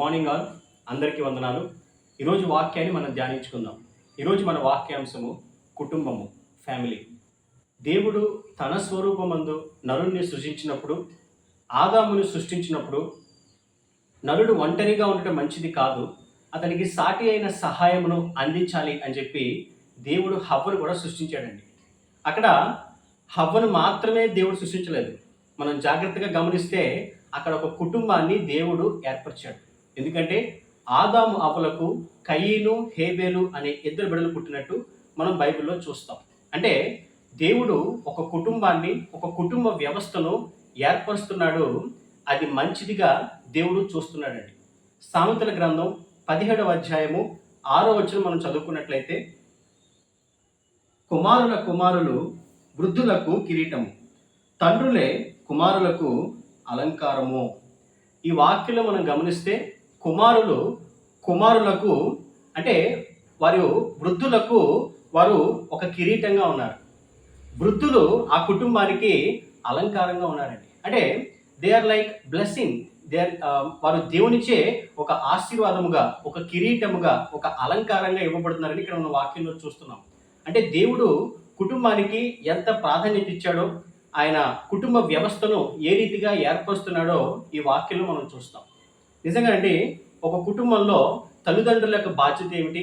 Morning all. అందరికీ వందనాలు. ఈరోజు వాక్యాన్ని మనం ధ్యానించుకుందాం. ఈరోజు మన వాక్యాంశము కుటుంబము ఫ్యామిలీ. దేవుడు తన స్వరూపమందు నరుణ్ణి సృజించినప్పుడు ఆదామును సృష్టించినప్పుడు నరుడు ఒంటరిగా ఉండటం మంచిది కాదు. అతనికి సాటి అయిన సహాయమును అందించాలి అని చెప్పి దేవుడు హవ్వను కూడా సృష్టించాడండి. అక్కడ హవ్వను మాత్రమే దేవుడు సృష్టించలేదు. మనం జాగ్రత్తగా గమనిస్తే అక్కడ ఒక కుటుంబాన్ని దేవుడు ఏర్పరిచాడు. ఎందుకంటే ఆదాము అపలకు కయీను హేబేలు అనే ఇద్దరు బిడ్డలు పుట్టినట్టు మనం బైబిల్లో చూస్తాం. అంటే దేవుడు ఒక కుటుంబాన్ని ఒక కుటుంబ వ్యవస్థను ఏర్పరుస్తున్నాడు. అది మంచిదిగా దేవుడు చూస్తున్నాడండి. సామెతల గ్రంథం పదిహేడవ అధ్యాయము ఆరో వచ్చిన మనం చదువుకున్నట్లయితే కుమారుల కుమారులు వృద్ధులకు కిరీటము తండ్రులే కుమారులకు అలంకారము. ఈ వాక్యంలో మనం గమనిస్తే కుమారులు కుమారులకు అంటే వారు వృద్ధులకు వారు ఒక కిరీటంగా ఉన్నారు. వృద్ధులు ఆ కుటుంబానికి అలంకారంగా ఉన్నారండి. అంటే they are like blessing they are వారు దేవునిచే ఒక ఆశీర్వాదముగా ఒక కిరీటముగా ఒక అలంకారంగా ఇవ్వబడుతున్నారని ఇక్కడ మనం వాక్యంలో చూస్తున్నాం. అంటే దేవుడు కుటుంబానికి ఎంత ప్రాధాన్యత ఇచ్చాడో ఆయన కుటుంబ వ్యవస్థను ఏ రీతిగా ఏర్పరుస్తున్నాడో ఈ వాక్యంలో మనం చూస్తాం. నిజంగా అండి ఒక కుటుంబంలో తల్లిదండ్రుల యొక్క బాధ్యత ఏమిటి?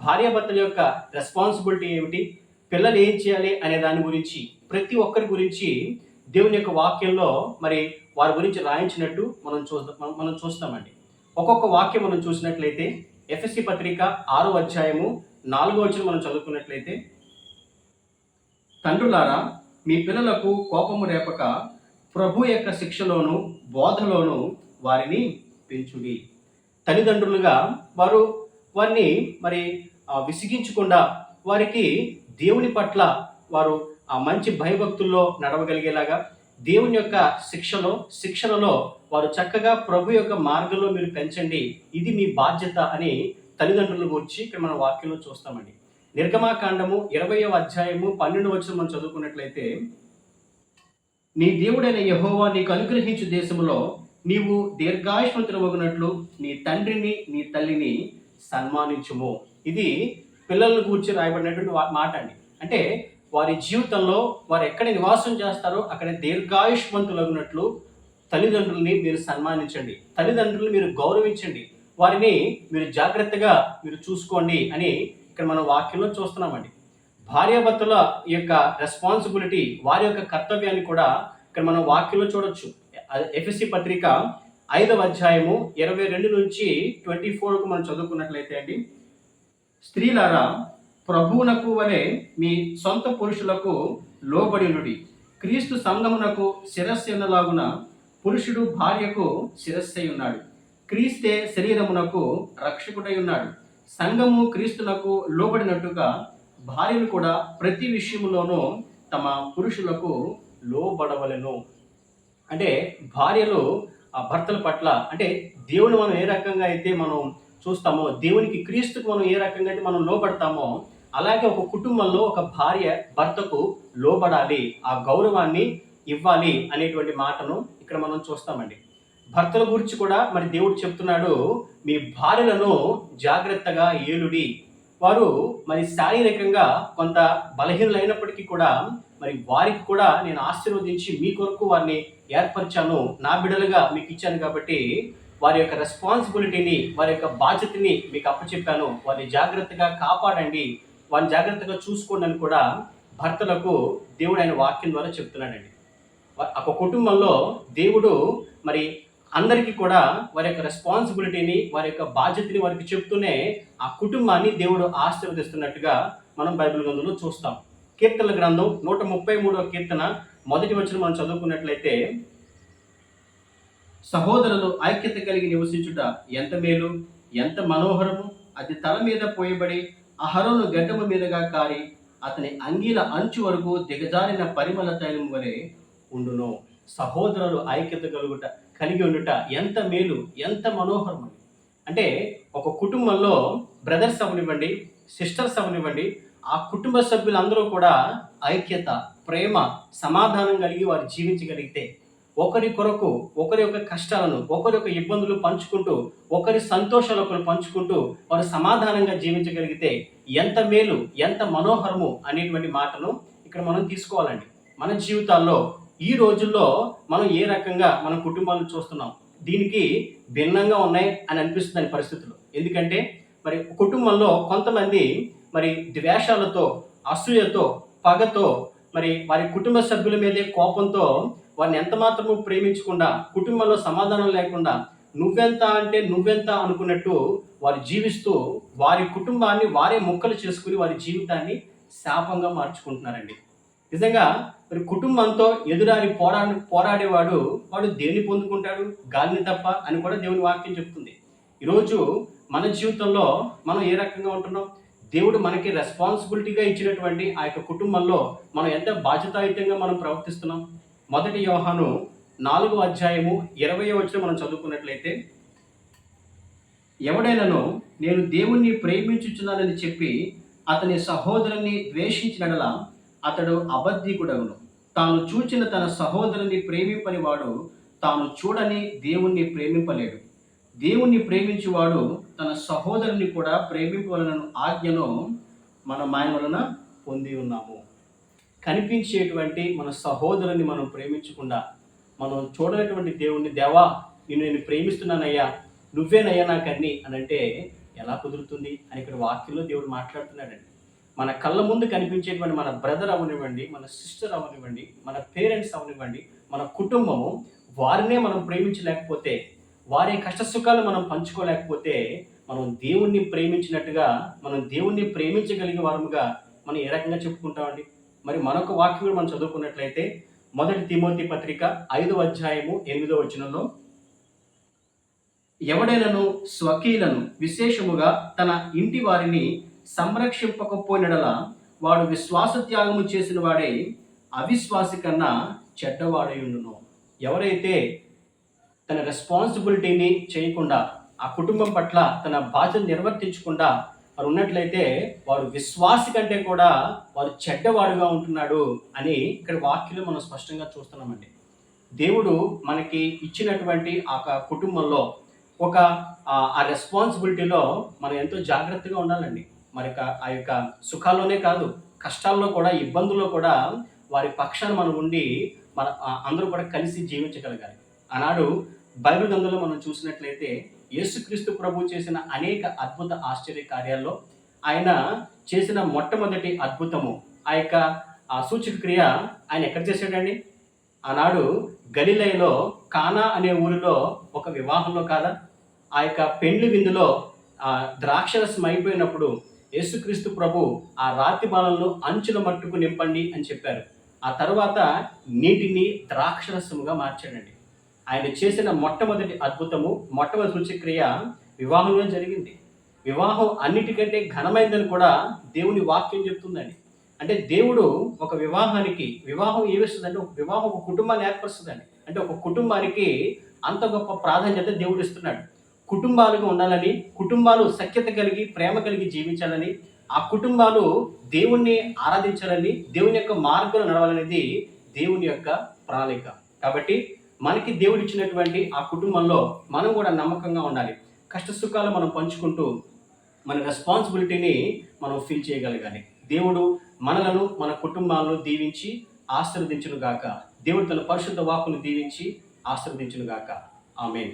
భార్యాభర్తల యొక్క రెస్పాన్సిబిలిటీ ఏమిటి? పిల్లలు ఏం చేయాలి అనే దాని గురించి ప్రతి ఒక్కరి గురించి దేవుని యొక్క వాక్యంలో మరి వారి గురించి రాయించినట్టు మనం చూస్తాం మనం చూస్తామండి. ఒక్కొక్క వాక్యం మనం చూసినట్లయితే ఎఫ్ఎస్సి పత్రిక ఆరో అధ్యాయము నాలుగో వచ్చిన మనం చదువుకున్నట్లయితే తండ్రులారా మీ పిల్లలకు కోపము రేపక ప్రభు యొక్క శిక్షలోను బోధలోను వారిని పెంచుడి. తల్లిదండ్రులుగా వారు వారిని మరి విసిగించకుండా వారికి దేవుని పట్ల వారు ఆ మంచి భయభక్తుల్లో నడవగలిగేలాగా దేవుని యొక్క శిక్షలో శిక్షణలో వారు చక్కగా ప్రభు యొక్క మార్గంలో మీరు పెంచండి. ఇది మీ బాధ్యత అని తల్లిదండ్రుల గురించి ఇక్కడ మన వాక్యంలో చూస్తామండి. నిర్గమాకాండము ఇరవయవ అధ్యాయము పన్నెండు వచ్చిన మనం చదువుకున్నట్లయితే నీ దేవుడైన యహోవా నీకు అనుగ్రహించు దేశంలో నీవు దీర్ఘాయుష్మంతులవగినట్లు నీ తండ్రిని నీ తల్లిని సన్మానించుము. ఇది పిల్లలను కూర్చి రాయబడినటువంటి మాట అండి. అంటే వారి జీవితంలో వారు ఎక్కడ నివాసం చేస్తారో అక్కడ దీర్ఘాయుష్మంతులగినట్లు తల్లిదండ్రుల్ని మీరు సన్మానించండి. తల్లిదండ్రులను మీరు గౌరవించండి. వారిని మీరు జాగ్రత్తగా మీరు చూసుకోండి అని ఇక్కడ మనం వాక్యంలో చూస్తున్నామండి. భార్యాభర్తల యొక్క రెస్పాన్సిబిలిటీ వారి యొక్క కర్తవ్యాన్ని కూడా ఇక్కడ మనం వాక్యంలో చూడొచ్చు. ఎఫ్ఎస్సి పత్రిక ఐదవ అధ్యాయము ఇరవై రెండు నుంచి ట్వంటీ ఫోర్కు మనం చదువుకున్నట్లయితే అండి. స్త్రీలారా ప్రభువునకు వలె మీ సొంత పురుషులకు లోబడినుడి క్రీస్తు సంగమునకు శిరస్సులాగున పురుషుడు భార్యకు శిరస్సై ఉన్నాడు. క్రీస్తే శరీరమునకు రక్షకుడై ఉన్నాడు. సంఘము క్రీస్తునకు లోబడినట్టుగా భార్యలు కూడా ప్రతి విషయములోనూ తమ పురుషులకు లోబడవలెను. అంటే భార్యలు ఆ భర్తల పట్ల అంటే దేవుని మనం ఏ రకంగా అయితే మనం చూస్తామో దేవునికి క్రీస్తుకు మనం ఏ రకంగా అయితే మనం లోబడతామో అలాగే ఒక కుటుంబంలో ఒక భార్య భర్తకు లోబడాలి ఆ గౌరవాన్ని ఇవ్వాలి అనేటువంటి మాటను ఇక్కడ మనం చూస్తామండి. భర్తల గురించి కూడా మరి దేవుడు చెప్తున్నాడు మీ భార్యలను జాగ్రత్తగా ఏలుడి. వారు మరి శారీరకంగా కొంత బలహీనలైనప్పటికీ కూడా మరి వారికి కూడా నేను ఆశీర్వదించి మీ కొరకు వారిని ఏర్పరిచాను. నా బిడ్డలుగా మీకు ఇచ్చాను కాబట్టి వారి యొక్క రెస్పాన్సిబిలిటీని వారి యొక్క బాధ్యతని మీకు అప్పచెప్పాను. వారిని జాగ్రత్తగా కాపాడండి. వారిని జాగ్రత్తగా చూసుకోండి అని కూడా భర్తలకు దేవుడు ఆయన వాక్యం ద్వారా చెప్తున్నాడండి. ఒక కుటుంబంలో దేవుడు మరి అందరికీ కూడా వారి యొక్క రెస్పాన్సిబిలిటీని వారి యొక్క బాధ్యతని వారికి చెప్తూనే ఆ కుటుంబాన్ని దేవుడు ఆశీర్వదిస్తున్నట్టుగా మనం బైబిల్ గ్రంథంలో చూస్తాం. కీర్తనల గ్రంథం నూట ముప్పై మూడవ కీర్తన. మొదటి వచ్చిన మనం చదువుకున్నట్లయితే సహోదరులు ఐక్యత కలిగి నివసించుట ఎంత మేలు ఎంత మనోహరము. అది తల మీద పోయబడి అహరోను గడ్డము మీదుగా కారి అతని అంగీల అంచు వరకు దిగజారిన పరిమళ తైలం వలె ఉండును. సహోదరులు ఐక్యత కలుగుట కలిగి ఉండుట ఎంత మేలు ఎంత మనోహరం అంటే ఒక కుటుంబంలో బ్రదర్స్ అవనివ్వండి సిస్టర్స్ అవనివ్వండి ఆ కుటుంబ సభ్యులందరూ కూడా ఐక్యత ప్రేమ సమాధానం కలిగి వారు జీవించగలిగితే ఒకరి కొరకు ఒకరి యొక్క కష్టాలను ఒకరి యొక్క ఇబ్బందులు పంచుకుంటూ ఒకరి సంతోషాలు ఒకరు పంచుకుంటూ వారు సమాధానంగా జీవించగలిగితే ఎంత మేలు ఎంత మనోహరము అనేటువంటి మాటను ఇక్కడ మనం తీసుకోవాలండి. మన జీవితాల్లో ఈ రోజుల్లో మనం ఏ రకంగా మన కుటుంబాలను చూస్తున్నాం? దీనికి భిన్నంగా ఉన్నాయి అని అనిపిస్తుంది పరిస్థితులు. ఎందుకంటే మరి కుటుంబంలో కొంతమంది మరి ద్వేషాలతో అసూయతో పగతో మరి వారి కుటుంబ సభ్యుల మీదే కోపంతో వారిని ఎంత మాత్రము ప్రేమించకుండా కుటుంబంలో సమాధానం లేకుండా నువ్వెంత అంటే నువ్వెంత అనుకున్నట్టు వారు జీవిస్తూ వారి కుటుంబాన్ని వారే ముక్కలు చేసుకుని వారి జీవితాన్ని శాపంగా మార్చుకుంటున్నారండి. నిజంగా మరి కుటుంబంతో ఎదురారి పోరా పోరాడేవాడు వాడు దేన్ని పొందుకుంటాడు? గాలిని తప్ప అని కూడా దేవుని వాక్యం చెప్తుంది. ఈరోజు మన జీవితంలో మనం ఏ రకంగా ఉంటున్నాం? దేవుడు మనకి రెస్పాన్సిబిలిటీగా ఇచ్చినటువంటి ఆ యొక్క కుటుంబంలో మనం ఎంత బాధ్యతాయుతంగా మనం ప్రవర్తిస్తున్నాం? మొదటి యోహాను నాలుగో అధ్యాయము ఇరవై వచ్చిన మనం చదువుకున్నట్లయితే ఎవడైనాను నేను దేవుణ్ణి ప్రేమించుచున్నానని చెప్పి అతని సహోదరుని ద్వేషించినడల అతడు అబద్ధికుడగును. తాను చూచిన తన సహోదరుని ప్రేమింపని వాడు తాను చూడని దేవుణ్ణి ప్రేమింపలేడు. దేవుణ్ణి ప్రేమించువాడు తన సహోదరుని కూడా ప్రేమింపవలన ఆజ్ఞను మన ఆయన వలన పొంది ఉన్నాము. కనిపించేటువంటి మన సహోదరుని మనం ప్రేమించకుండా మనం చూడనటువంటి దేవుణ్ణి దేవా నేను నేను ప్రేమిస్తున్నానయ్యా నువ్వేనయ్యా నాకు అని అంటే ఎలా కుదురుతుంది అని ఇక్కడ వాక్యంలో దేవుడు మాట్లాడుతున్నాడండి. మన కళ్ళ ముందు కనిపించేటువంటి మన బ్రదర్ అవనివ్వండి మన సిస్టర్ అవనివ్వండి మన పేరెంట్స్ అవనివ్వండి మన కుటుంబము వారినే మనం ప్రేమించలేకపోతే వారి కష్ట సుఖాలు మనం పంచుకోలేకపోతే మనం దేవుణ్ణి ప్రేమించినట్టుగా మనం దేవుణ్ణి ప్రేమించగలిగే వారముగా మనం ఏ రకంగా చెప్పుకుంటామండి? మరి మరొక వాక్యం మనం చదువుకున్నట్లయితే మొదటి తిమోతి పత్రిక ఐదవ అధ్యాయము ఎనిమిదో వచనంలో ఎవడైనను స్వకీలను విశేషముగా తన ఇంటి వారిని సంరక్షింపకపోయినడల వాడు విశ్వాస త్యాగము చేసిన వాడే అవిశ్వాసి కన్నా చెడ్డవాడయుండును ఎవరైతే తన రెస్పాన్సిబిలిటీని చేయకుండా ఆ కుటుంబం పట్ల తన బాధ్యత నిర్వర్తించకుండా వారు ఉన్నట్లయితే వారు విశ్వాసి కంటే కూడా వారు చెడ్డవాడుగా ఉంటున్నాడు అని ఇక్కడ వాక్యంలో మనం స్పష్టంగా చూస్తున్నామండి. దేవుడు మనకి ఇచ్చినటువంటి ఆ కుటుంబంలో ఒక ఆ- రెస్పాన్సిబిలిటీలో మనం ఎంతో జాగ్రత్తగా ఉండాలండి. మరి యొక్క- ఆ యొక్క సుఖాల్లోనే కాదు కష్టాల్లో కూడా ఇబ్బందుల్లో కూడా వారి పక్షాన మనం ఉండి మన అందరూ కూడా కలిసి జీవించగలగాలి. ఆనాడు బైబిల్ గ్రంథంలో మనం చూసినట్లయితే యేసుక్రీస్తు ప్రభు చేసిన అనేక అద్భుత ఆశ్చర్య కార్యాల్లో ఆయన చేసిన మొట్టమొదటి అద్భుతము. ఆ యొక్క ఆ సూచక క్రియ ఆయన ఎక్కడ చేశాడండి? ఆనాడు గలిలయలో కానా అనే ఊరిలో ఒక వివాహంలో కాదా? ఆ యొక్క పెండ్లి విందులో ద్రాక్షరసం అయిపోయినప్పుడు యేసుక్రీస్తు ప్రభు ఆ రాతి బాలను అంచుల మట్టుకు నింపండి అని చెప్పారు. ఆ తర్వాత నీటిని ద్రాక్షరసముగా మార్చాడండి. ఆయన చేసిన మొట్టమొదటి అద్భుతము మొట్టమొదటి సూచక్రియ వివాహంలో జరిగింది. వివాహం అన్నిటికంటే ఘనమైందని కూడా దేవుని వాక్యం చెప్తుందండి. అంటే దేవుడు ఒక వివాహానికి వివాహం ఏమిస్తుందంటే ఒక వివాహం ఒక కుటుంబాన్ని ఏర్పరుస్తుందండి. అంటే ఒక కుటుంబానికి అంత గొప్ప ప్రాధాన్యత దేవుడు ఇస్తున్నాడు. కుటుంబాలుగా ఉండాలని కుటుంబాలు సఖ్యత కలిగి ప్రేమ కలిగి జీవించాలని ఆ కుటుంబాలు దేవుణ్ణి ఆరాధించాలని దేవుని యొక్క మార్గంలో నడవాలనేది దేవుని యొక్క ప్రణాళిక. కాబట్టి మనకి దేవుడు ఇచ్చినటువంటి ఆ కుటుంబంలో మనం కూడా నమ్మకంగా ఉండాలి. కష్ట సుఖాలు మనం పంచుకుంటూ మన రెస్పాన్సిబిలిటీని మనం ఫీల్ చేయగలగాలి. దేవుడు మనలను మన కుటుంబాలను దీవించి ఆశీర్వదించును గాక దేవుడు తన పరిశుద్ధ వాకును దీవించి ఆశీర్వదించును గాక ఆమె